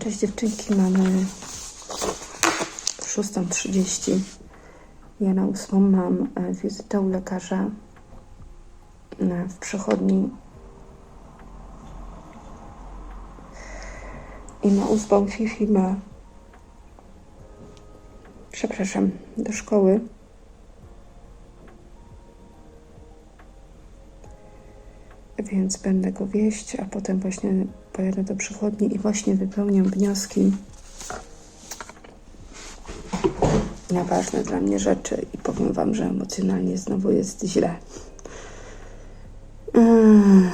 Cześć dziewczynki, mamy 6.30. Ja na 8 mam e, wizytę u lekarza w przychodni. I na 8 Fifi ma, przepraszam, do szkoły. Więc będę go wieść, a potem właśnie pojadę do przychodni i właśnie wypełniam wnioski na ważne dla mnie rzeczy i powiem Wam, że emocjonalnie znowu jest źle. Mm.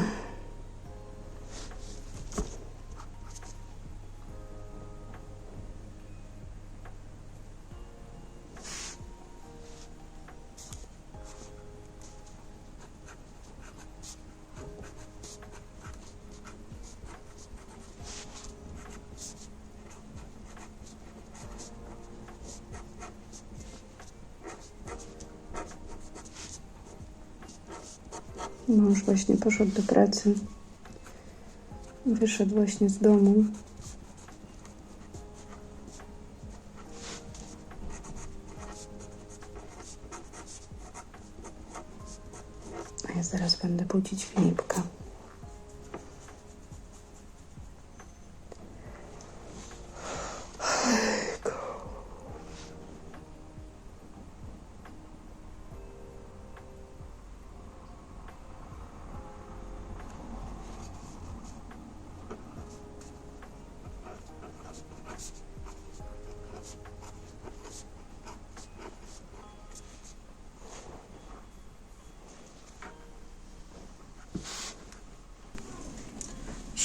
Mąż właśnie poszedł do pracy. Wyszedł właśnie z domu. A ja zaraz będę budzić Filipka.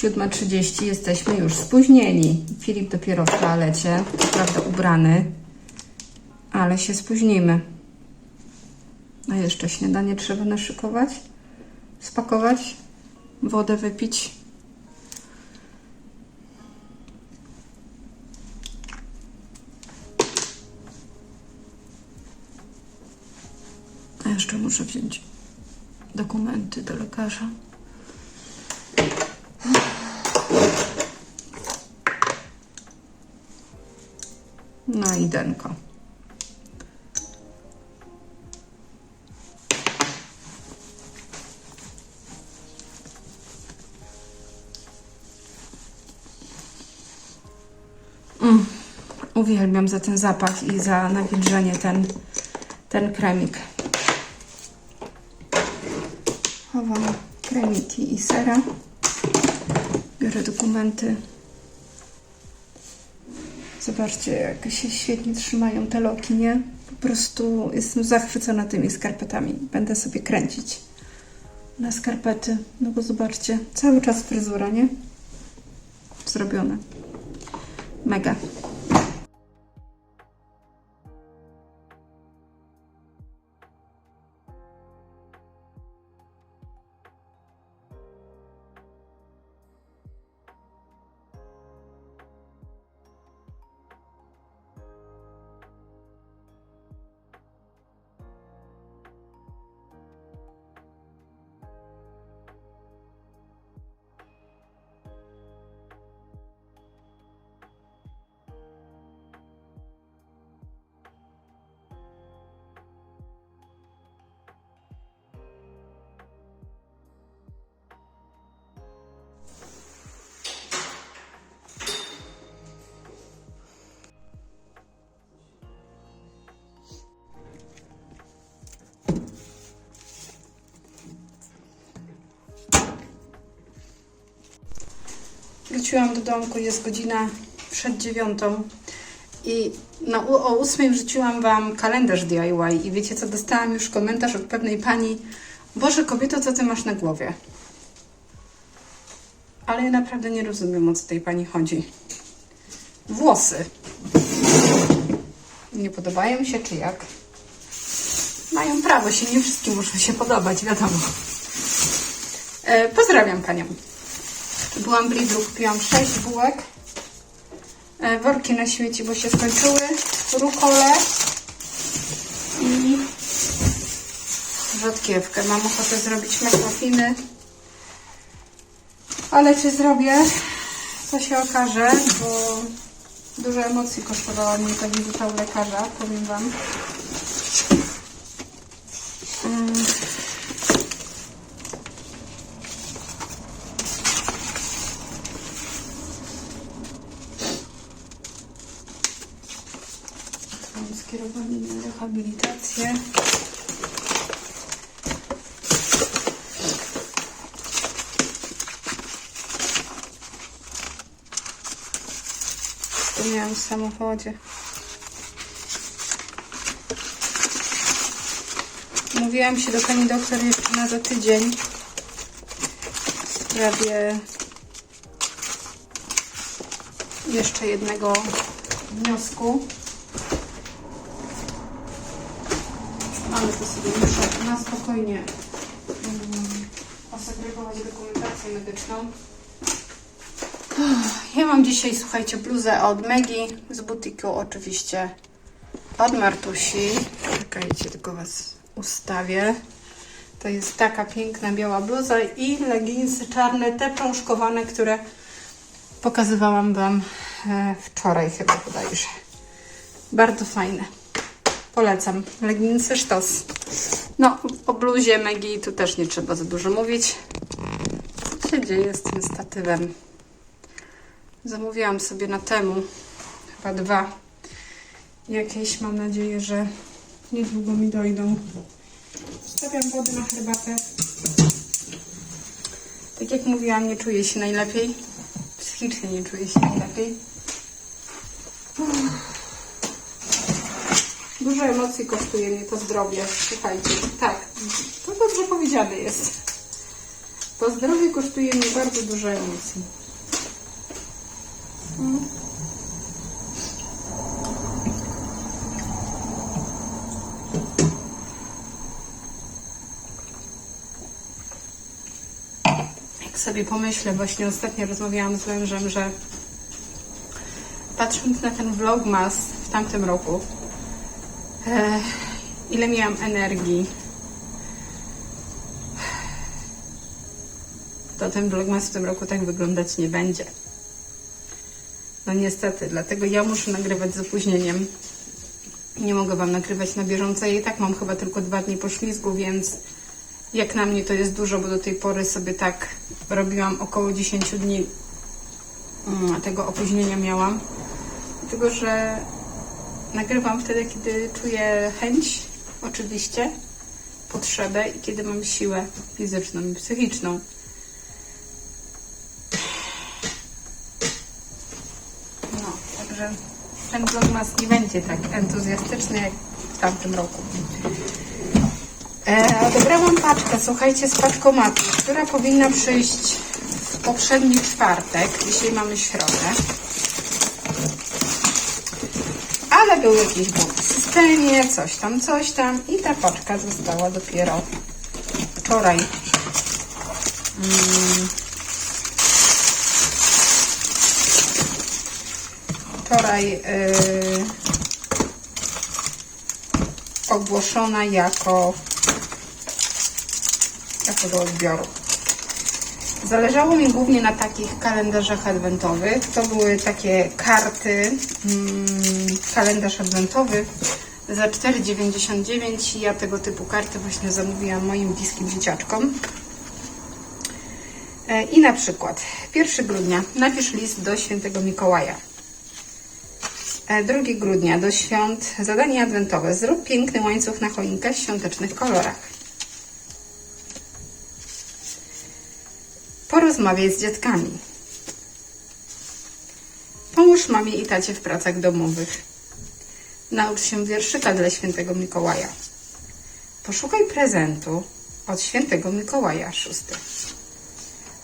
Siódma trzydzieści, jesteśmy już spóźnieni. Filip dopiero w toalecie, co prawda ubrany, ale się spóźnimy. A jeszcze śniadanie trzeba naszykować, spakować, wodę wypić. A jeszcze muszę wziąć dokumenty do lekarza. No i denko. Mm, uwielbiam za ten zapach i za nawilżenie ten, ten kremik. Chowam kremiki i sera. Biorę dokumenty. Zobaczcie, jak się świetnie trzymają te loki, nie? Po prostu jestem zachwycona tymi skarpetami. Będę sobie kręcić na skarpety. No bo zobaczcie, cały czas fryzura, nie? Zrobione. Mega. Wróciłam do domku, jest godzina przed dziewiątą i o ósmej wrzuciłam Wam kalendarz DIY i wiecie co, dostałam już komentarz od pewnej pani Boże kobieto, co Ty masz na głowie? Ale ja naprawdę nie rozumiem, o co tej pani chodzi. Włosy. Nie podobają mi się, czy jak? Mają prawo się, nie wszystkim muszą się podobać, wiadomo. E, pozdrawiam Panią. Byłam w Lidlu, kupiłam 6 bułek. E, worki na śmieci, bo się skończyły. Rukole i rzodkiewkę. Mam ochotę zrobić McMuffiny. Ale czy zrobię? To się okaże, bo dużo emocji kosztowała mnie ta wizyta u lekarza, powiem Wam. Mm. Mam rehabilitację. Wspomniałam w samochodzie. Mówiłam się do pani doktor jeszcze na za tydzień w sprawie jeszcze jednego wniosku. Ale to sobie muszę na spokojnie um, osegregować dokumentację medyczną. Ja mam dzisiaj, słuchajcie, bluzę od Megi z butiku oczywiście od Martusi. Czekajcie, tylko Was ustawię. To jest taka piękna biała bluza i leginsy czarne, te prążkowane, które pokazywałam Wam e, wczoraj chyba bodajże. Bardzo fajne. Polecam. Leginsy sztos. No, o bluzie Megi tu też nie trzeba za dużo mówić. Co się dzieje z tym statywem? Zamówiłam sobie na temu chyba dwa. Jakieś mam nadzieję, że niedługo mi dojdą. Stawiam wodę na herbatę. Tak jak mówiłam, nie czuję się najlepiej. Psychicznie nie czuję się najlepiej. Dużo emocji kosztuje mnie to zdrowie. Słuchajcie, tak, to dobrze powiedziane jest. To zdrowie kosztuje mnie bardzo dużo emocji. Jak sobie pomyślę, właśnie ostatnio rozmawiałam z mężem, że patrząc na ten vlogmas w tamtym roku, ile miałam energii, to ten vlogmas w tym roku tak wyglądać nie będzie. No niestety, dlatego ja muszę nagrywać z opóźnieniem. Nie mogę Wam nagrywać na bieżąco. Ja i tak mam chyba tylko dwa dni po ślizgu, więc jak na mnie to jest dużo, bo do tej pory sobie tak robiłam około 10 dni mm, tego opóźnienia miałam. Dlatego, że nagrywam wtedy, kiedy czuję chęć, oczywiście, potrzebę i kiedy mam siłę fizyczną i psychiczną. No, także ten vlogmas nie będzie tak entuzjastyczny jak w tamtym roku. E, odebrałam paczkę, słuchajcie, z paczkomatu, która powinna przyjść w poprzedni czwartek. Dzisiaj mamy środę. Ale był jakiś błąd w systemie, coś tam, coś tam i ta paczka została dopiero wczoraj. Mm. Wczoraj yy, ogłoszona jako jako do odbioru. Zależało mi głównie na takich kalendarzach adwentowych. To były takie karty, mm, kalendarz adwentowy za 4,99 i ja tego typu karty właśnie zamówiłam moim bliskim dzieciaczkom. E, I na przykład 1 grudnia napisz list do świętego Mikołaja. E, 2 grudnia do świąt zadanie adwentowe. Zrób piękny łańcuch na choinkę w świątecznych kolorach. Porozmawiaj z dziadkami. Pomóż mamie i tacie w pracach domowych. Naucz się wierszyka dla świętego Mikołaja. Poszukaj prezentu od świętego Mikołaja. Szósty.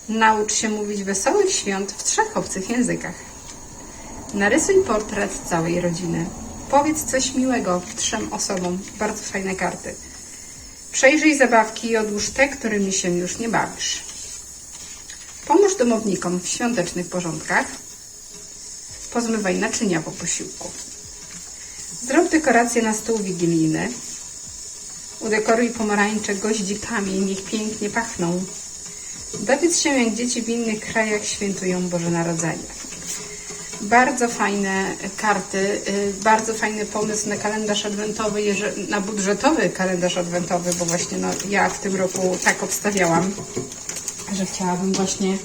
Naucz się mówić wesołych świąt w trzech obcych językach. Narysuj portret całej rodziny. Powiedz coś miłego trzem osobom. Bardzo fajne karty. Przejrzyj zabawki i odłóż te, którymi się już nie bawisz. Pomóż domownikom w świątecznych porządkach. Pozmywaj naczynia po posiłku. Zrób dekoracje na stół wigilijny. Udekoruj pomarańcze goździkami, niech pięknie pachną. Dowiedz się, jak dzieci w innych krajach świętują Boże Narodzenie. Bardzo fajne karty, y, bardzo fajny pomysł na kalendarz adwentowy, na budżetowy kalendarz adwentowy, bo właśnie no, ja w tym roku tak obstawiałam, że chciałabym właśnie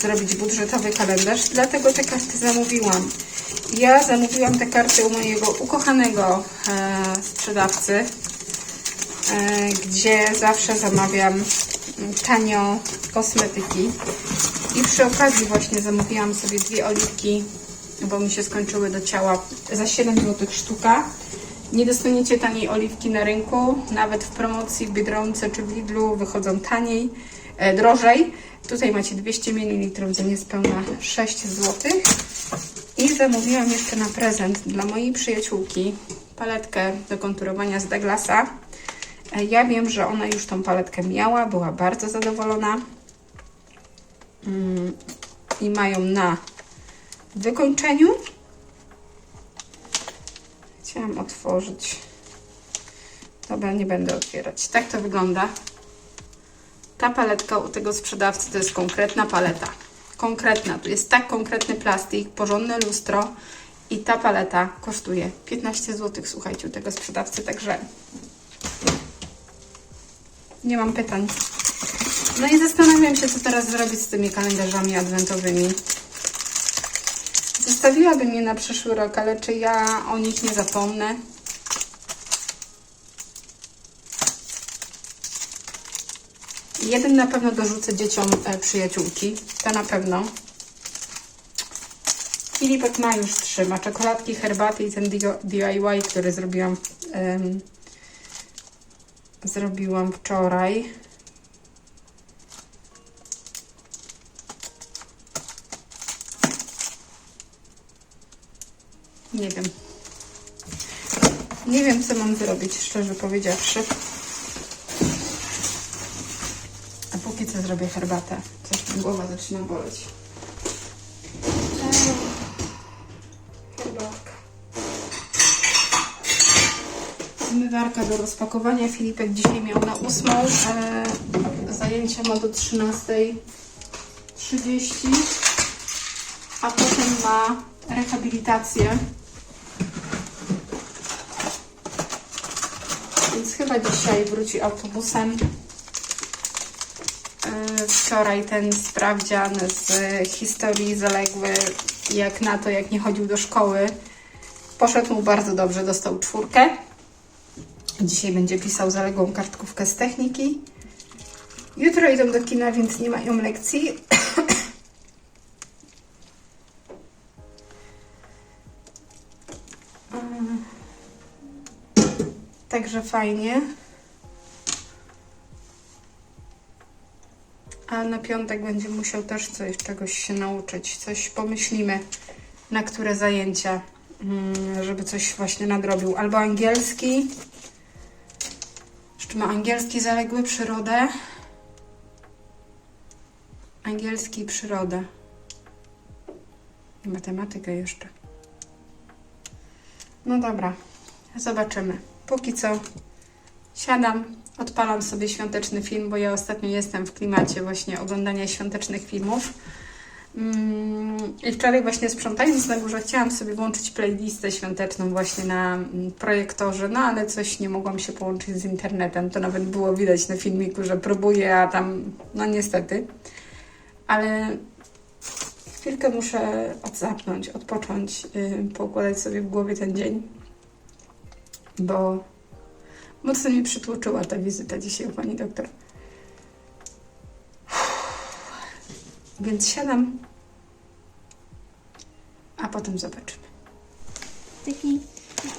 zrobić budżetowy kalendarz, dlatego te karty zamówiłam. Ja zamówiłam te karty u mojego ukochanego e, sprzedawcy, e, gdzie zawsze zamawiam tanio kosmetyki. I przy okazji właśnie zamówiłam sobie dwie oliwki, bo mi się skończyły do ciała za 7 zł sztuka. Nie dostaniecie taniej oliwki na rynku, nawet w promocji w Biedronce czy w Lidlu wychodzą taniej, drożej. Tutaj macie 200 ml za niespełna 6 zł. I zamówiłam jeszcze na prezent dla mojej przyjaciółki paletkę do konturowania z Douglasa. E, Ja wiem, że ona już tą paletkę miała, była bardzo zadowolona. Mm, I mają na wykończeniu. Chciałam otworzyć. Dobra, nie będę otwierać. Tak to wygląda. Ta paletka u tego sprzedawcy to jest konkretna paleta. Konkretna. Tu jest tak konkretny plastik, porządne lustro i ta paleta kosztuje 15 zł, słuchajcie, u tego sprzedawcy, także nie mam pytań. No i zastanawiam się, co teraz zrobić z tymi kalendarzami adwentowymi. Zostawiłabym je na przyszły rok, ale czy ja o nich nie zapomnę? Jeden na pewno dorzucę dzieciom e, przyjaciółki. To na pewno. Filipek ma już trzy. Ma czekoladki, herbaty i ten DIY, który zrobiłam, zrobiłam wczoraj. Nie wiem. Nie wiem, co mam zrobić, szczerze powiedziawszy. Zrobię herbatę. Coś mi głowa zaczyna boleć. Eee, Herbatka. Zmywarka do rozpakowania. Filipek dzisiaj miał na ósmą. E, zajęcia ma do 13.30. A potem ma rehabilitację. Więc chyba dzisiaj wróci autobusem. Wczoraj ten sprawdzian z historii zaległy, jak na to, jak nie chodził do szkoły. Poszedł mu bardzo dobrze, dostał czwórkę. Dzisiaj będzie pisał zaległą kartkówkę z techniki. Jutro idą do kina, więc nie mają lekcji. Także fajnie. A na piątek będzie musiał też coś, czegoś się nauczyć. Coś pomyślimy, na które zajęcia, mm, żeby coś właśnie nadrobił. Albo angielski. Jeszcze ma angielski zaległy, przyrodę. Angielski i przyrodę. I matematykę jeszcze. No dobra, zobaczymy. Póki co siadam, odpalam sobie świąteczny film, bo ja ostatnio jestem w klimacie właśnie oglądania świątecznych filmów. Mm, I wczoraj właśnie sprzątając na górze chciałam sobie włączyć playlistę świąteczną właśnie na mm, projektorze, no ale coś nie mogłam się połączyć z internetem. To nawet było widać na filmiku, że próbuję, a tam no niestety. Ale chwilkę muszę odzapnąć, odpocząć, yy, poukładać sobie w głowie ten dzień, bo mocno mi przytłoczyła ta wizyta dzisiaj u pani doktor. Więc siadam, a potem zobaczymy. Taki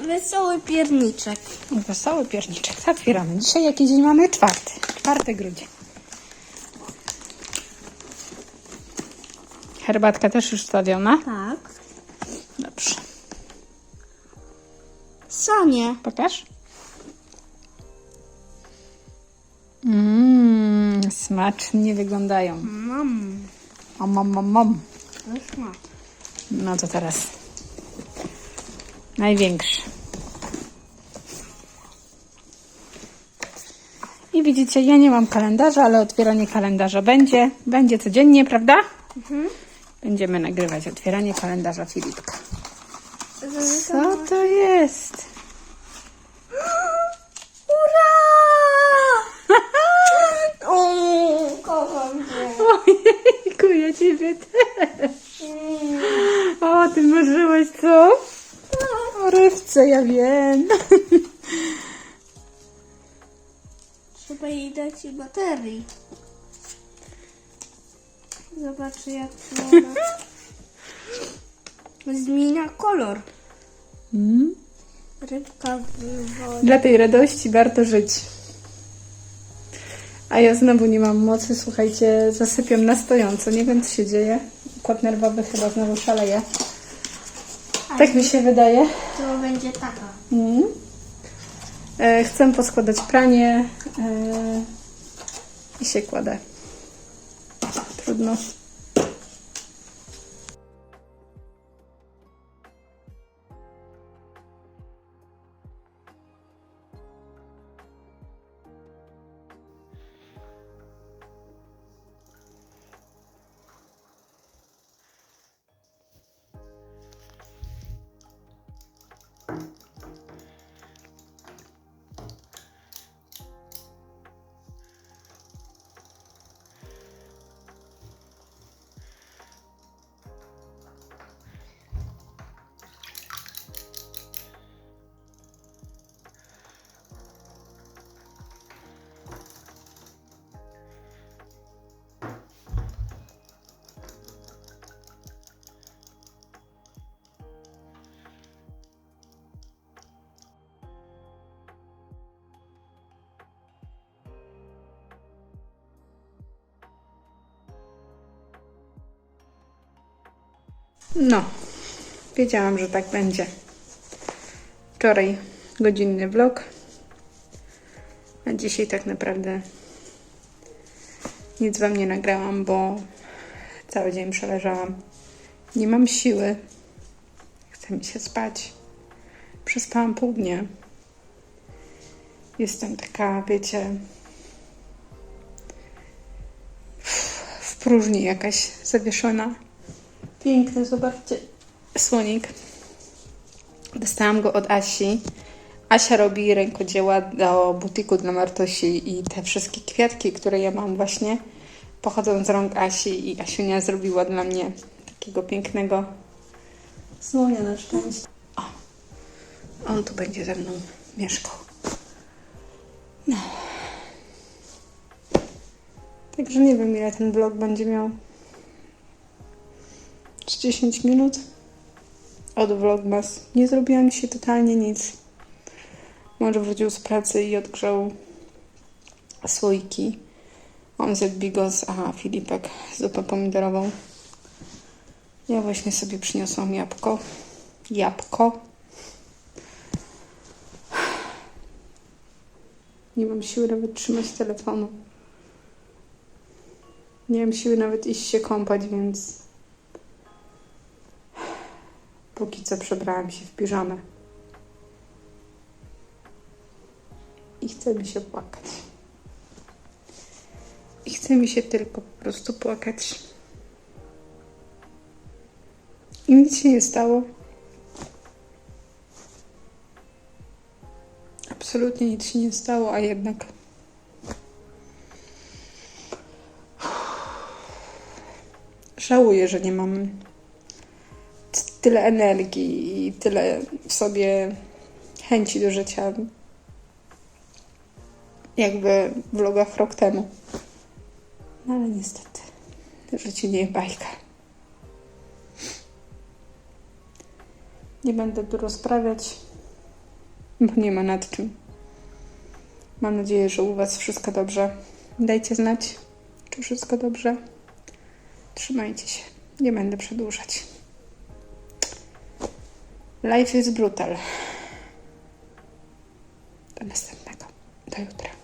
wesoły pierniczek. Wesoły pierniczek. Otwieramy. Dzisiaj jaki dzień mamy? Czwarty. Czwarty grudzień. Herbatka też już stawiona. Tak. Dobrze. Sanie. Pokaż. Mmm, smacznie wyglądają. Mam. Om, om, om, om. Już ma. No to teraz największy. I widzicie, ja nie mam kalendarza, ale otwieranie kalendarza będzie. Będzie codziennie, prawda? Będziemy nagrywać otwieranie kalendarza Filipka. Co to jest? Ura! O, kocham cię. Ojejku, ja ciebie też. O, ty marzyłeś, co? Rybce, ja wiem. Trzeba jej dać baterii. Zobaczy jak to ona zmienia kolor. Mm. Rybka w wodzie. Dla tej radości warto żyć. A ja znowu nie mam mocy, słuchajcie, zasypiam na stojąco. Nie wiem, co się dzieje. Układ nerwowy chyba znowu szaleje. Tak mi się wydaje. To będzie taka. Mm. E, chcę poskładać pranie e, i się kładę. Trudno. No, wiedziałam, że tak będzie. Wczoraj godzinny vlog, a dzisiaj tak naprawdę nic wam nie nagrałam, bo cały dzień przeleżałam. Nie mam siły. Chce mi się spać. Przespałam pół dnia. Jestem taka, wiecie, w próżni jakaś zawieszona. Piękny, zobaczcie. Słonik. Dostałam go od Asi. Asia robi rękodzieła do butiku dla Martosi i te wszystkie kwiatki, które ja mam właśnie pochodzą z rąk Asi i Asiunia zrobiła dla mnie takiego pięknego słonia na szczęście. O, on tu będzie ze mną mieszkał. No. Także nie wiem ile ten vlog będzie miał. Z 10 minut od Vlogmas. Nie zrobiłam dzisiaj totalnie nic. Mąż wrócił z pracy i odgrzał słoiki. On zjadł bigos, a Filipek zupę pomidorową. Ja właśnie sobie przyniosłam jabłko. Jabłko. Nie mam siły nawet trzymać telefonu. Nie mam siły nawet iść się kąpać, więc Póki co przebrałam się w piżamę. I chce mi się płakać. I chce mi się tylko po prostu płakać. I nic się nie stało. Absolutnie nic się nie stało, a jednak. Żałuję, że nie mam tyle energii i tyle w sobie chęci do życia, jakby w vlogach rok temu. No ale niestety, życie nie jest bajka. Nie będę tu rozprawiać, bo nie ma nad czym. Mam nadzieję, że u Was wszystko dobrze. Dajcie znać, czy wszystko dobrze. Trzymajcie się. Nie będę przedłużać. Life is brutal. Do następnego. Do jutra.